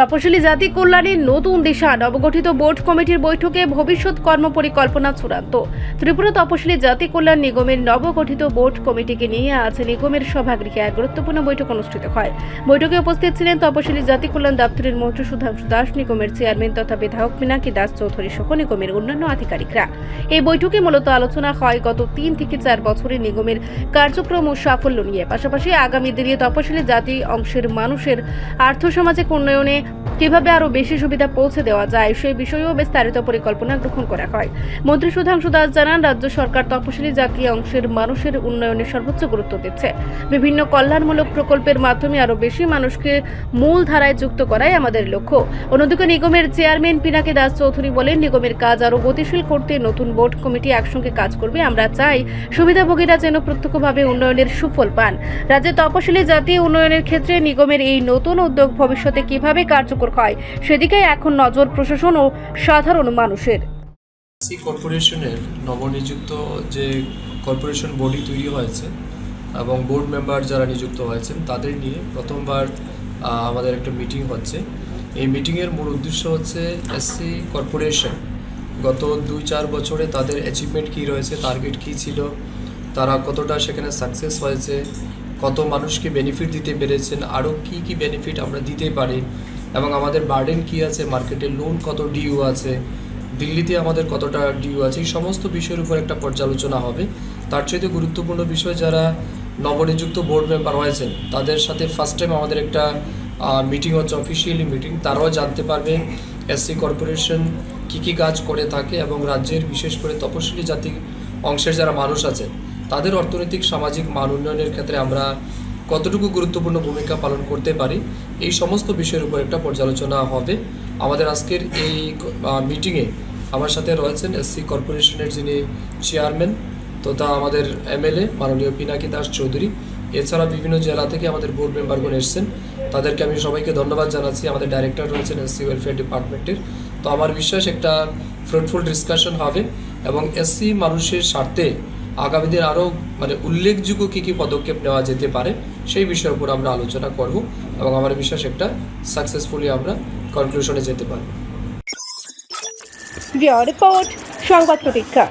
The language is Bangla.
তপশিলি জাতি কল্যাণের নতুন দিশা, নবগঠিত বোর্ড কমিটির বৈঠকে ভবিষ্যৎ কর্মপরিকল্পনা চূড়ান্ত। ত্রিপুরা তপশিলি জাতি কল্যাণ নিগমের নবগঠিত বোর্ড কমিটিকে নিয়ে আজ নিগমের সভাগৃহে এক গুরুত্বপূর্ণ বৈঠক অনুষ্ঠিত হয়। বৈঠকে উপস্থিত ছিলেন তপশিলি জাতি কল্যাণ দপ্তরের মন্ত্রী সুধাংশু দাস, নিগমের চেয়ারম্যান তথা বিধায়ক মিনাকি দাস চৌধুরী সহ নিগমের অন্যান্য আধিকারিকরা। এই বৈঠকে মূলত আলোচনা হয় গত তিন থেকে চার বছরের নিগমের কার্যক্রম ও সাফল্য নিয়ে। পাশাপাশি আগামী দিনে তপশিলি জাতি অংশের মানুষের আর্থসামাজিক উন্নয়নে কীভাবে আরও বেশি সুবিধা পৌঁছে দেওয়া যায় সেই বিষয়েও বিস্তারিত পরিকল্পনা গ্রহণ করা হয়। মন্ত্রী সুধাংশু দাস জানান, রাজ্য সরকার তপশিলি জাতি অংশের মানুষের উন্নয়নে সর্বোচ্চ গুরুত্ব দিচ্ছে। বিভিন্ন কল্যাণমূলক প্রকল্পের মাধ্যমে আরও বেশি মানুষকে মূল ধারায় যুক্ত করাই আমাদের লক্ষ্য। অন্যদিকে নিগমের চেয়ারম্যান পিনাকি দাস চৌধুরী বলেন, নিগমের কাজ আরও গতিশীল করতে নতুন বোর্ড কমিটি একসঙ্গে কাজ করবে। আমরা চাই সুবিধাভোগীরা যেন প্রত্যক্ষভাবে উন্নয়নের সুফল পান। রাজ্যে তপশিলি জাতি উন্নয়নের ক্ষেত্রে নিগমের এই নতুন উদ্যোগ ভবিষ্যতে কীভাবে কার্যকর হয় সেদিকে এখন নজর প্রশাসন ও সাধারণ মানুষের। সি কর্পোরেশনের নবনিযুক্ত যে কর্পোরেশন বডি তৈরি হয়েছে এবং বোর্ড মেম্বার যারা নিযুক্ত হয়েছেন, তাদের নিয়ে প্রথমবার আমাদের একটা মিটিং হচ্ছে। এই মিটিংয়ের মূল উদ্দেশ্য হচ্ছে এসসি কর্পোরেশন। গত দুই চার বছরে তাদের অ্যাচিভমেন্ট কী রয়েছে টার্গেট কী ছিল, তারা কতটা সেখানে সাকসেস হয়েছে, কত মানুষকে বেনিফিট দিতে পেরেছেন, আরও কী কী বেনিফিট আমরা দিতে পারি এবং আমাদের বার্ডেন কী আছে, মার্কেটে লোন কত ডিউ আছে, দিল্লিতে আমাদের কতটা ডিউ আছে, এই সমস্ত বিষয়ের উপর একটা পর্যালোচনা হবে। তার চাইতে গুরুত্বপূর্ণ বিষয় যারা নবনিযুক্ত বোর্ড মেম্বার হয়েছেন তাদের সাথে ফার্স্ট টাইম আমাদের একটা মিটিং হচ্ছে অফিসিয়ালি মিটিং তারাও জানতে পারবে এসসি কর্পোরেশন কী কী কাজ করে থাকে এবং রাজ্যের বিশেষ করে তপশিলি জাতি অংশের যারা মানুষ আছেন, তাদের অর্থনৈতিক, সামাজিক মান উন্নয়নের ক্ষেত্রে আমরা কতটুকু গুরুত্বপূর্ণ ভূমিকা পালন করতে পারি, এই সমস্ত বিষয়ের উপর একটা পর্যালোচনা হবে। আমাদের আজকের এই মিটিংয়ে আমার সাথে রয়েছেন এসসি কর্পোরেশনের যিনি চেয়ারম্যান তথা আমাদের এমএলএ মাননীয় পিনাকি দাস চৌধুরী, এছাড়া বিভিন্ন জেলা থেকে আমাদের বোর্ড মেম্বারগণ এসেছেন। তাদেরকে আমি সবাইকে ধন্যবাদ জানাচ্ছি। আমাদের ডাইরেক্টর রয়েছেন এসসি ওয়েলফেয়ার ডিপার্টমেন্টের তো আমার বিশ্বাস একটা ফ্রুটফুল ডিসকাশন হবে, এবং এসসি মানুষের স্বার্থে আগামী দিন আরও মানে উল্লেখযোগ্য কী কী পদক্ষেপ নেওয়া যেতে পারে সেই বিষয়ের উপর আমরা আলোচনা করব এবং আমার বিশ্বাস একটা সাকসেসফুলি আমরা কনক্লুশনে যেতে পারব। রিপোর্ট, সংবাদ প্রতীক্ষা।